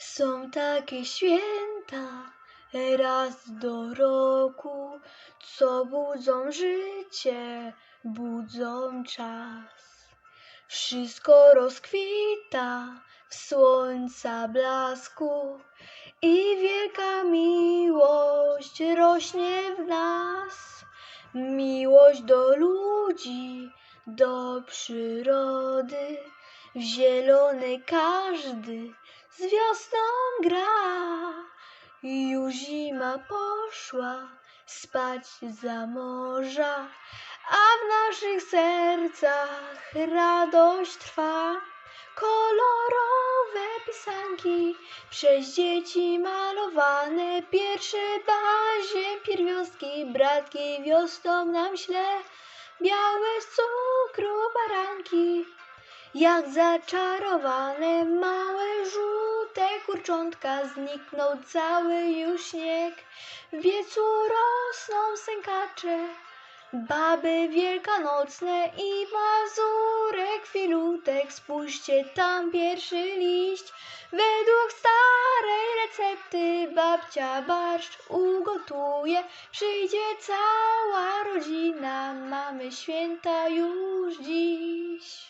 Są takie święta raz do roku, co budzą życie, budzą czas. Wszystko rozkwita w słońca blasku i wielka miłość rośnie w nas. Miłość do ludzi, do przyrody, w zielony każdy z wiosną gra. Już zima poszła spać za morza, a w naszych sercach radość trwa. Kolorowe pisanki przez dzieci malowane, pierwsze bazie, pierwiastki, bratki wiosną nam śle, białe z cukru baranki. Jak zaczarowane małe kurczątka zniknął cały już śnieg. W wiecu rosną sękacze, baby wielkanocne i mazurek filutek. Spójrzcie tam pierwszy liść. Według starej recepty babcia barszcz ugotuje. Przyjdzie cała rodzina, mamy święta już dziś.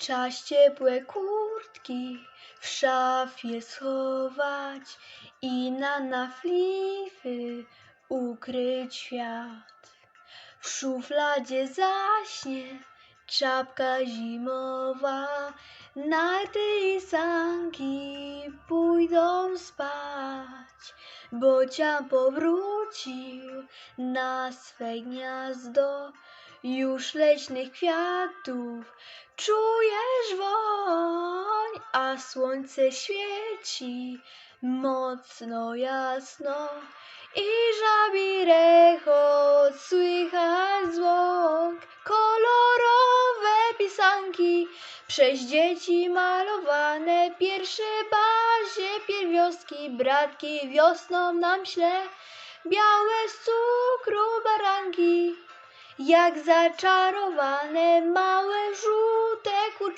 Czas ciepłe kurtki w szafie schować i na naflify ukryć świat. W szufladzie zaśnie czapka zimowa, narty i sanki pójdą spać. Bocian powrócił na swe gniazdo, już leśnych kwiatów czujesz woń, a słońce świeci mocno jasno i żabi rechot słychać z łąk. Kolorowe pisanki przez dzieci malowane, pierwsze bazie, pierwiostki, bratki wiosną nam śle, białe z cukru baranki. Jak zaczarowane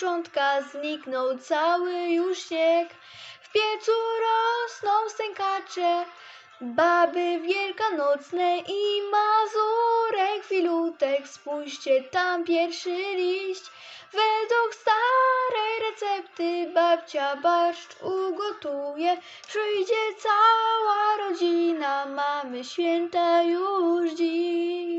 żółte kurczątka zniknął cały już śnieg. W piecu rosną stękacze, baby wielkanocne i mazurek filutek. Spójrzcie tam pierwszy liść. Według starej recepty babcia barszcz ugotuje. Przyjdzie cała rodzina, mamy święta już dziś.